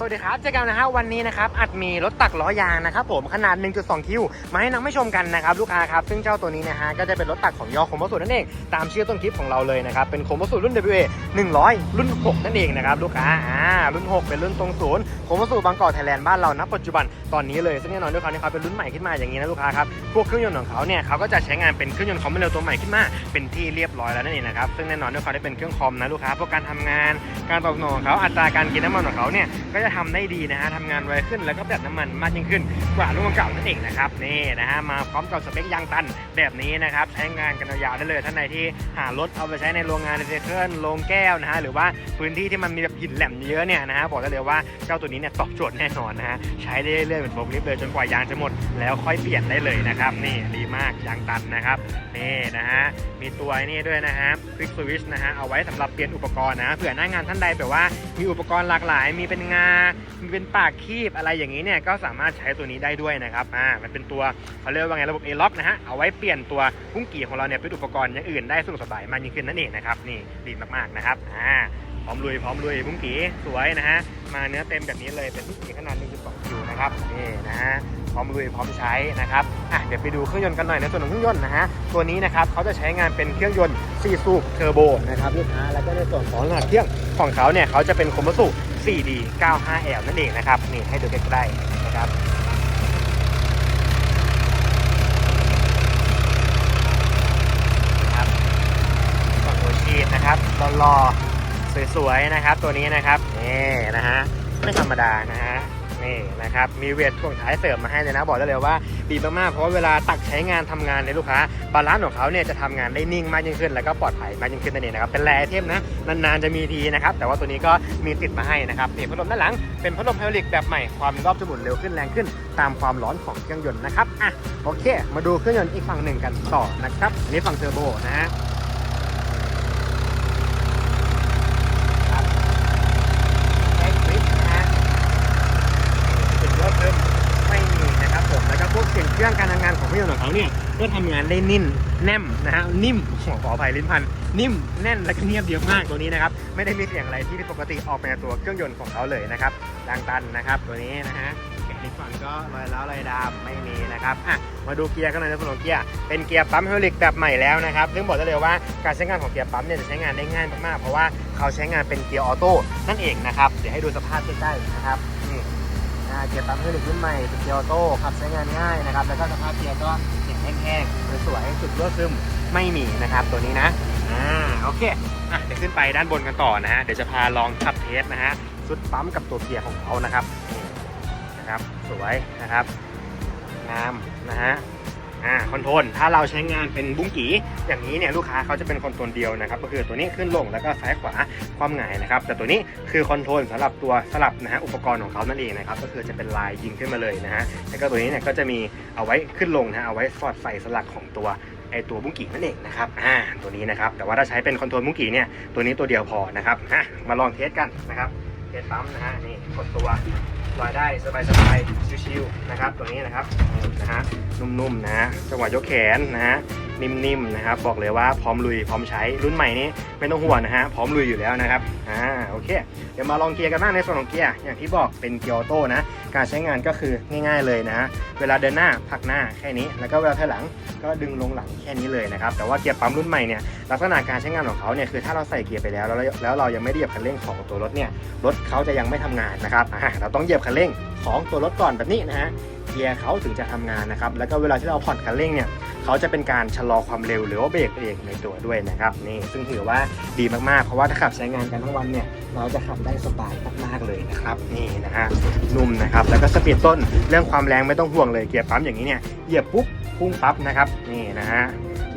สวัสดีครับ เจอกันนะฮะวันนี้นะครับอัดมีรถตักล้อยางนะครับผมขนาด 1.2 คิวมาให้นักไม่ชมกันนะครับลูกค้าครับซึ่งเจ้าตัวนี้นะฮะก็จะเป็นรถตักของยอคมวัสุนั่นเองตามชื่อต้นคลิปของเราเลยนะครับเป็นคมวัสุรุ่น WA 100 รุ่น 6 นั่นเองนะครับลูกค้าอ่ารุ่น 6 เป็นรุ่นตรงศูนย์คมวัสุบางกอกไทยแลนด์บ้านเราณปัจจุบันตอนนี้เลยซึ่งแน่นอนด้วยเขาเนี่เขาเป็นรุ่นใหม่ขึ้นมาอย่างนี้นะลูกค้าครับพวกเครื่องยนต์ของเขาเนี่ยเขาก็จะใช้งานเป็นเครื่องยนต์คอมเร็วตัวใหม่ขึ้นมาเป็นที่เรียบร้อยแล้วนั่นเองนะครับซึ่งแน่นอนด้วยเขาได้เป็นเครื่องคอมนะลูกค้าพวกการทำงานการตอบสนองของเขาอัตราการกินน้ำมันของเขาเนี่ยก็จะทำได้ดีนะฮะทำงานไวขึ้นแล้วก็ประหยัดน้ำมันมากยิ่งขึ้นกว่ารุ่นเก่านั่นเองนะครับนี่นะฮะมาพร้อมกับสเปคยางตันแบบนี้นะครับใช้งานกันยาวได้เลยท่านใดที่หารถเอาไปใช้ในโรงงานในเซเคิลโรงแก้วนะฮะหรือว่าพื้นที่ที่มันมีแบบหินแหลมเยอะเนี่ยนะฮะบอกได้เลยว่าเจ้าตัวนี้เนี่ยตอบโจทย์แน่นอนนะฮะใช้ได้เรื่อยๆเป็นโฟล์คลิฟต์เลยจนกว่ายางจะหมด แล้วค่อยเปลี่ยนได้เลยนะครับนี่ดีมากยางตันนะครับนี่นะฮะมีตัวนี่ด้วยนะฮะควิกสวิชนะฮะเอาไว้สำหรับเปลี่ยนอุปกรณ์นะเผื่อหน้างานท่านใดแบบว่า มีอุปกรณ์หลากหลาย มีเป็นงา มีเป็นปากคีบอะไรอย่างนี้เนี่ยก็สามารถใช้ตัวนี้ได้ด้วยนะครับอ่ามันเป็นตัวเขาเรียกว่าไงระบบเอล็อกนะฮะเอาไว้เปลี่ยนตัวพุ่งกี่ของเราเนี่ยเป็นอุปกรณ์อย่างอื่นได้สะดวกสบายมากยิ่งขึ้นนั่นเองนะครับนี่ดีมากๆนะครับอ่าพร้อมลุยพร้อมลุยพุ่งกี่สวยนะฮะมาเนื้อเต็มแบบนี้เลยเป็นพุ่งกี่ขนาด1.2คิวนะครับนี่นะฮะ พร้อมลุยพร้อมใช้นะครับอะเดี๋ยวไปดูเครื่องยนต์กันหน่อยในส่วนของเครื่องยนต์นะฮะตัวนี้นะครับเขาจะใช้งานเป็นเครื่องยนต์4สูบเทอร์โบนะครับลูกค้าแล้วก็ในส่วนของขนาดเครื่องของเขาเนี่ยเขาจะเป็นคมสุ 4D 95L นั่นเองนะครับนี่ให้ดูใกล้ๆนะครับครับก่อนนะครับรอๆสวยๆนะครับ ตัวนี้นะครับนี่นะฮะไม่ธรรมดานะฮะ นี่นะครับ มีเวทช่วงท้ายเสริมมาให้เลยนะ บอกได้เลยว่าดีมากๆ เพราะว่าเวลาตักใช้งานทำงานในลูกค้า บาลานซ์ของเขาเนี่ยจะทำงานได้นิ่งมากยิ่งขึ้น แล้วก็ปลอดภัยมากยิ่งขึ้นนั่นเองนะครับ เป็นแรไอเทมนะ นานๆจะมีทีนะครับ แต่ว่าตัวนี้ก็มีติดมาให้นะครับนี่พัดลมด้านหลัง เป็นพัดลมไฮดรอลิกแบบใหม่ ความรอบจะหมุนเร็วขึ้นแรงขึ้น ตามความร้อนของเครื่องยนต์นะครับ อะ โอเค มาดูเครื่องยนต์อีกฝั่งหนึ่งกันต่อนะครับ อันนี้ฝั่งเทอร์โบนะฮะ แท็กฟิกนะฮะจุดยอดเพิ่มไม่มีนะครับผม แล้วก็พวกเสียงเค รื่องการทำงานของเครื่องยนต์ของเขาเนี่ยก็ทำงานได้นิ่มแน่มนะฮะนิ่มขออภัยลิ้นพันนิ่มแน่นและก็เงียบเยอะมากตัวนี้นะครับไม่ได้มีเสียงอะไรที่ผิดปกติออกมาตัวเครื่องยนต์ของเขาเลยนะครับยางตันนะครับตัวนี้นะฮะแกะอีกฝั่งก็รอยร้วรอยดามไม่มีนะครับอะมาดูเกียร์กันหน่อยในส่วนของเกียร์เป็นเกียร์ปั๊มไฮดรอลิกแบบใหม่แล้วนะครับซึ่งบอกได้เลยว่าการใช้งานของเกียร์ปั๊มเนี่ยจะใช้งานได้ง่ายมากๆเพราะว่าเขาใช้งานเป็นเกียร์ออโต้นั่นเองนะครับเดี๋ยวให้ดูสภาพใกล้ๆนะครับ เกียร์ปั๊มไฮดรอลิกรุ่นใหม่เป็นเกียร์ออโต้ขับใช้งานง่ายนะครับแล้วก็สภาพเกียร์ก็เสียงแห้งๆสวยๆจุดรั่วซึมไม่มีนะครับตัวนี้นะอ่าโอเคอะเดี๋ยวขึ้นไปด้านบนกันต่อนะฮะเดี๋ยวจะพาลองขับเทสนะฮะชุดปั๊มกับตัวเกียร์ของเขานะครับนะครับ สวยนะครับงามนะฮะ อ่าคอนโทรลถ้าเราใช้งานเป็นบุ้งกีอย่างนี้เนี่ยลูกค้าเขาจะเป็นคอนโทรลเดียวนะครับก็คือตัวนี้ขึ้นลงแล้วก็ซ้ายขวาความหงายนะครับ แต่ตัวนี้คือคอนโทรลสำหรับตัวสลับนะฮะอุปกรณ์ของเขานั่นเองนะครับก็คือจะเป็นลายยิงขึ้นมาเลยนะฮะแล้วก็ตัวนี้เนี่ยก็จะมีเอาไว้ขึ้นลงนะะเอาไว้สอดใส่สลักของตัวไอตัวบุ้งกีนั่นเองนะครับอ่าตัวนี้นะครับแต่ว่าถ้าใช้เป็นคอนโทรลบุ้งกีเนี่ยตัวนี้ตัวเดียวพอนะครับอะมาลองเทสกันนะครับเทสปั๊มนะฮะนี่กดตัวลอยได้สบายๆชิวๆ นะครับตัวนี้นะครับนะฮะนุ่มๆนะฮะจังหวะยกแขนนะฮะนิ่มๆนะครับบอกเลยว่าพร้อมลุยพร้อมใช้รุ่นใหม่นี้ไม่ต้องห่วงนะฮะพร้อมลุยอยู่แล้วนะครับอ่าโอเค เดี๋ยวมาลองเกียร์กันบ้างในส่วนของเกียร์อย่างที่บอกเป็นเกียร์ออโต้นะการใช้งานก็คือง่ายๆเลยนะฮะเวลาเดินหน้าผลักหน้าแค่นี้ แล้วก็เวลาถอยหลังก็ดึงลงหลังแค่นี้เลยนะครับแต่ว่าเกียร์ปั๊มรุ่นใหม่เนี่ยลักษณะการใช้งานของเขาเนี่ยคือถ้าเราใส่เกียร์ไปแล้วแล้วแล้วเรายังไม่ได้เหยียบคันเร่งของตัวรถเนี่ยรถเขาจะยังไม่ทำงานนะครับเราต้องเหยียบคันเร่ง ของตัวรถก่อนแบบนี้นะฮะเกียร์เขาถึงจะทำงานนะครับ แล้วก็เวลาที่เราผ่อนคันเร่งเนี่ยเขาจะเป็นการชะลอความเร็วหรือว่าเบรกเองในตัวด้วยนะครับนี่ซึ่งถือว่าดีมากๆ เพราะว่าถ้าขับใช้งานกันทั้งวันเนี่ยเราจะขับได้สบายมากๆเลยนะครับนี่นะฮะนุ่มนะครับแล้วก็สปีดต้นเรื่องความแรงไม่ต้องห่วงเลยเกียร์ปั๊มอย่างนี้เนี่ยเหยียบปุ๊บพุ่งปั๊บนะครับนี่นะฮะ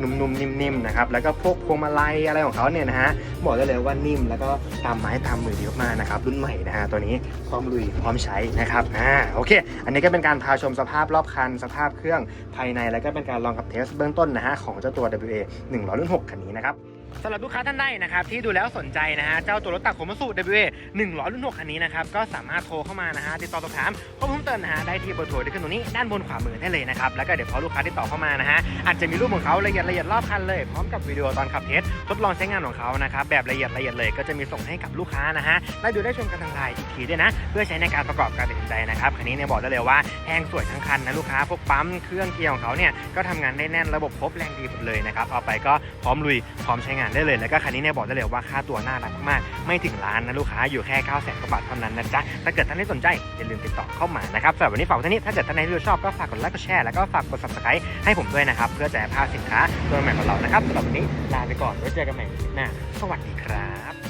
นุ่มๆนิ่มๆนะครับแล้วก็พวกพวงมาลัยอะไรของเขาเนี่ยนะฮะบอกได้เลยว่านิ่มแล้วก็ตามไม้ตามมือดีมากนะครับรุ่นใหม่นะฮะตัวนี้พร้อมลุยพร้อมใช้นะครับอ่าโอเค อันนี้ก็เป็นการพาชมสภาพรอบคันสภาพเครื่องภายในแล้วก็เป็นการลองกับเทสเบื้องต้นนะฮะของเจ้าตัว WA 100รุ่น6คันนี้นะครับ สำหรับลูกค้าท่านใดนะครับที่ดูแล้วสนใจนะฮะเจ้าตัวรถตักขนมาสู่ WA 100 รุ่น6คันนี้นะครับก็สามารถโทรเข้ามานะฮะติดต่อสอบถามข้อมูลเพิ่มเติมนะฮะได้ที่เบอร์โทรที่ขึ้นตรงนี้ด้านบนขวามือได้เลยนะครับแล้วก็เดี๋ยวพอลูกค้าติดต่อเข้ามานะฮะอาจจะมีรูปของเขาละเอียดละเอียดรอบคันเลยพร้อมกับวิดีโอตอนขับเทสทดลองใช้งานของเขานะครับแบบละเอียดละเอียดเลยก็จะมีส่งให้กับลูกค้านะฮะได้ดูได้ชมกันทางไลน์อีกทีด้วยนะ เพื่อใช้ในการประกอบการตัดสินใจนะครับคันนี้เนี่ยบอกได้เลยว่าแห้งสวยทั้งคันนะลูกค้าพวกปั๊มเครื่องเกียร์ของเขาเนี่ยก็ทำงานได้แน่นระบบครบแรงดีหมดเลยนะครับเอาไปก็พร้อมลุยพร้อมใช้งานได้เลย แล้วก็คันนี้เนี่ยบอกได้เลยว่าค่าตัวน่ารักมาก ไม่ถึงล้านนะลูกค้าอยู่แค่9 0 0 0 0กว่าบาทเท่านั้นนะจ๊ะ ถ้าเกิดท่านที่สนใจอย่าลืมติดต่อเข้ามานะครับสำหรับวันนี้ฝากไว้เท่านี้ถ้าเกิดท่านใดที่ชอบก็ฝากกดไลค์กดแชร์แล้วก็ฝากกด subscribe ให้ผมด้วยนะครับเพื่อจะพาสินค้าตัวใหม่ของเรานะครับสำหรับวันนี้ลาไปก่อนไว้เจอกันใหม่หน้าสวัสดีครับ